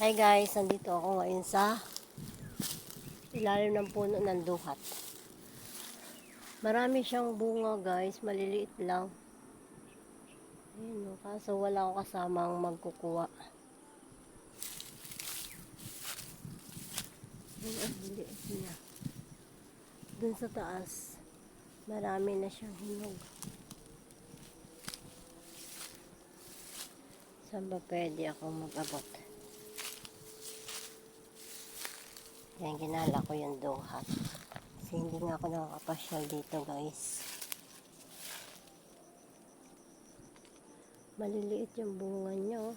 Hi guys, nandito ako ngayon sa ilalim ng puno ng duhat. Marami siyang bunga guys, maliliit lang. Ayun, kaso wala akong kasamang magkukuha. Ayun, ang liliit niya. Dun sa taas, marami na siyang hinog. Saan ba pwede ako mag-abot? Yan, ginala ko yung duhat. Kasi hindi nga ako nakakapasyal dito, guys. Maliliit yung bunga niya, oh.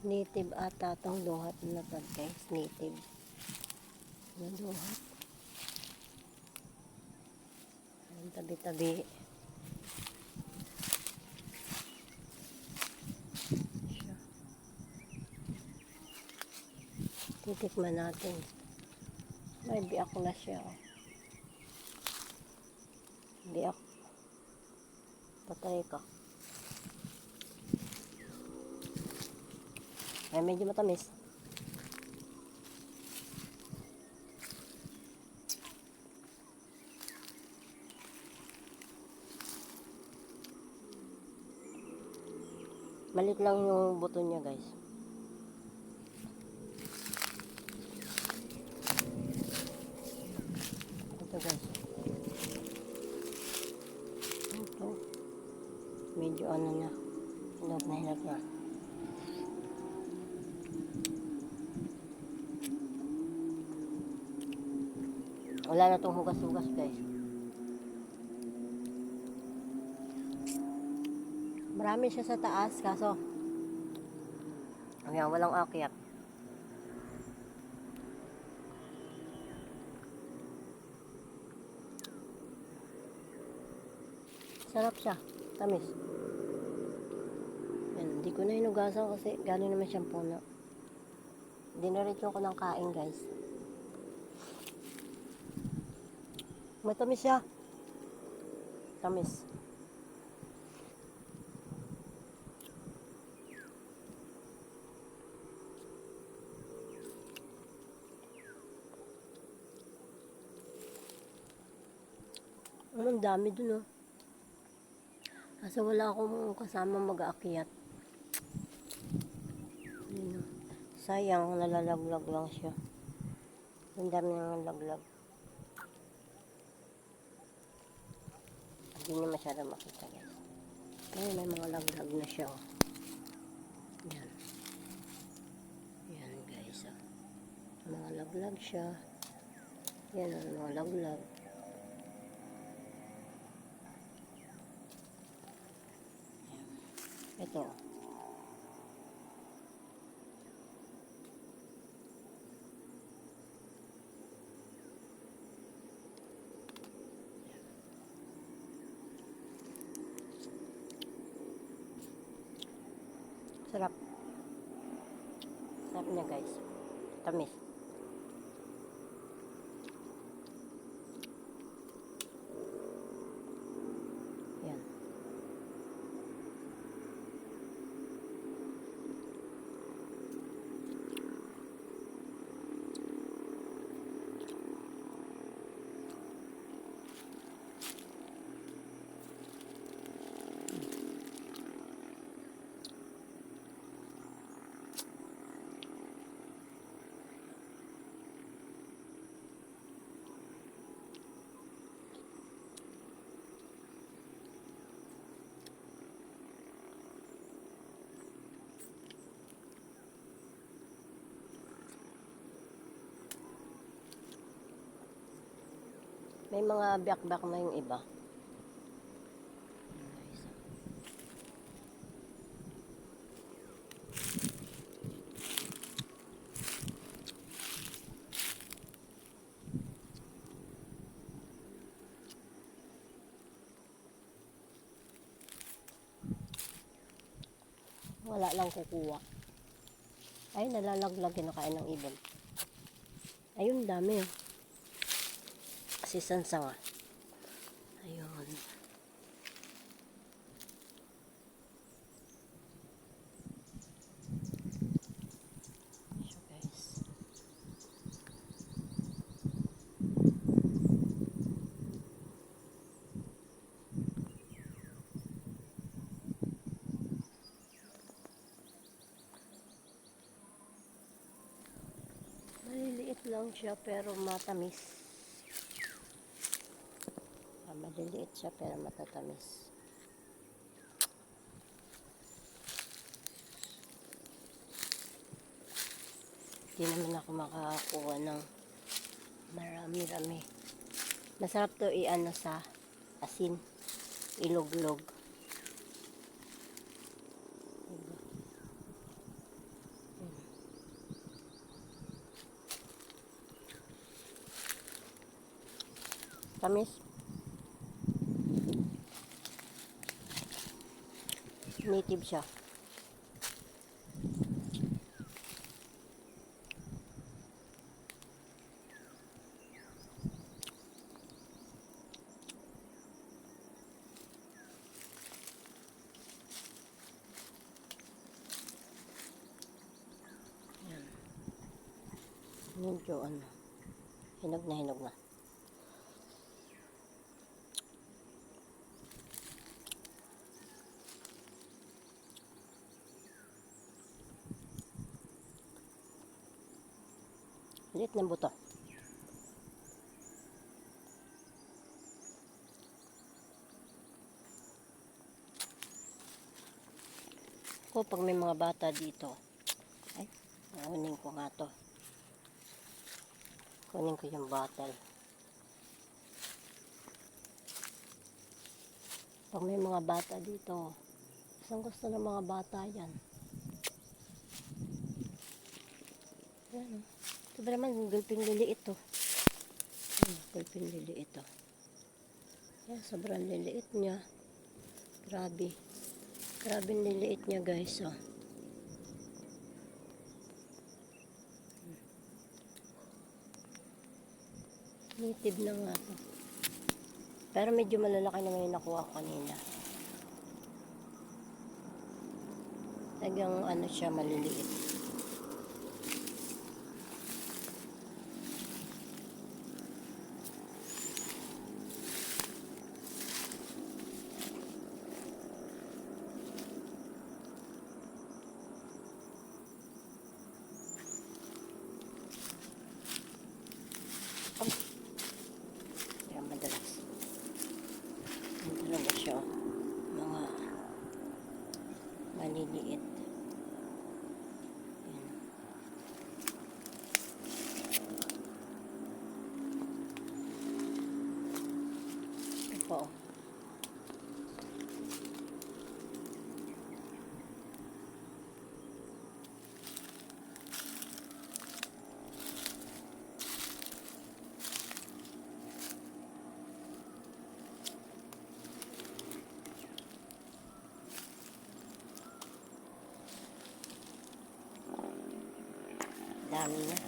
Native ata tong duhat na to, guys. Native. Yung duhat. Ang tabi-tabi. Siya. Titikman natin. May biak na siya. oh. Biak. Patay ka. Ay, medyo matamis. Malit lang yung buto niya, guys. Ito guys. Ito. Medyo ano na. Hinag na hinag na. Wala na tong hugas-hugas guys. Marami siya sa taas kaso Ayan, walang akyat. Sarap siya. Tamis. Hindi ko na hinugasan kasi galing naman siyang puno. Dinaritso ko ng kain, guys. Matamis siya. Tamis. Ang dami dun, oh. Kasi wala akong kasama mag-aakyat. Ayun, oh. Sayang, nalalaglag lang siya. Ang dami ng laglag. Hindi niya masyado makita, guys. Pero may mga laglag na siya, oh. Yan. Yan, guys, oh. Mga laglag siya. Yan, oh, mga laglag. Ito. Sarap. Sarap niya guys. Tamis. Yan. May mga biyak-biyak na yung iba. Wala lang kukuha. Ay, nalalaglag kinakain ng ibon. Ayun, dami. oh si Sansawa. Ayun. So guys. Maliliit lang siya pero matamis. Maliliit siya pero matatamis. Hindi naman ako makakakuha ng marami-rami. Masarap to i-ano sa asin. Ilog-log. Tamis. Native siya. Medyo ano. Hinog na hinog na. Liit ng buto. Ako pag may mga bata dito, ay, kunin ko nga to. Kunin ko yung bottle. Pag may mga bata dito, isang gusto ng mga bata yan. Yan. Oh. Ito ba naman, gulping liliit to. Hmm, gulping liliit to. Yan, sobrang liliit niya. Grabe. Grabe liliit niya guys, oh. Native na nga to. Pero medyo malalaki naman yung nakuha ko kanina. Talagang ano siya, maliliit. Yan, madalas. Yan talaga siya. oh. Mga maliliit. Yan. Ito po. oh. Dami na.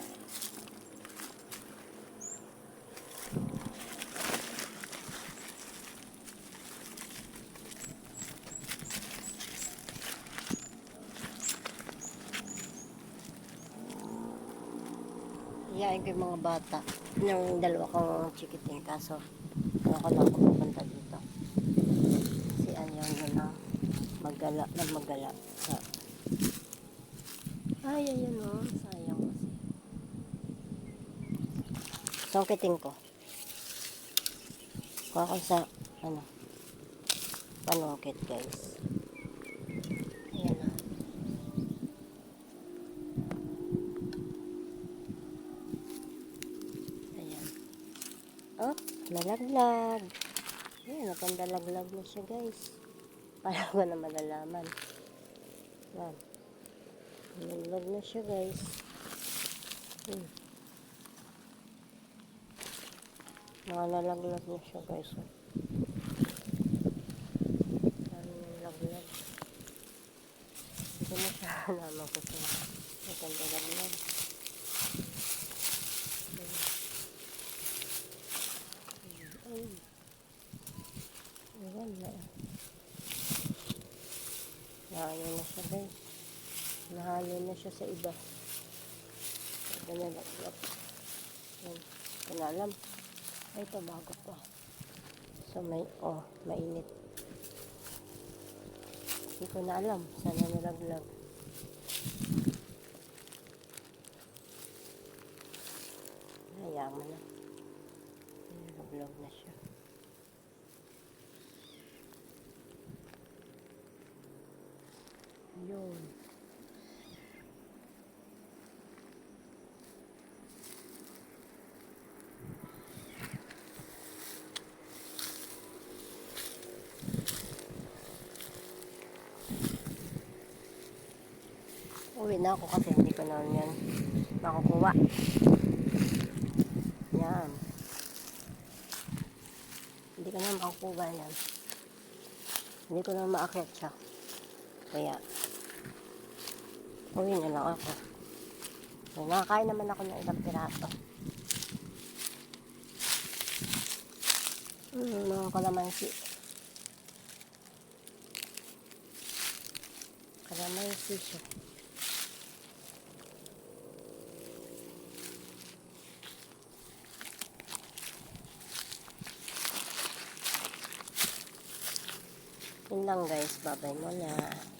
Iyain ko yung mga bata. Yung dalawa kong chikiting kaso. Ako lang pupunta dito. Si Anyaw yun na magala na magala sa ay, ayun o. Sayang kasi. Songkiting ko. Kuha ko sa, ano, panungkit guys. Ayan o. Ayan. Oh, nalaglag. Ayan, napandalaglag na siya guys. Para ko na malalaman. Yan. Nalaglag na siya guys. Hmm. Mga nalaglag na siya guys. nalaglag. Ito na siya naman ko siya. Nalaglag. Hmm. Ay. Ayan na. Naayo na siya guys. Nahalo na siya sa iba. Ito na laglap. Yan. Ito na alam. Ay, tumago pa. So, may, oh, mainit. Hindi ko na alam. Sana nalaglag. Hayaan mo na. Nalaglag na siya. Yun. Uwi na ako kasi hindi ko na yan makukuha. Yan. Hindi ko na makukuha yan. Hindi ko na maakit siya. Kaya, uwi na lang ako. So, nakakain naman ako ng ilang piraso. Hmm, mga kalamansi. Kalamansi siya. Lang guys. Bye-bye muna.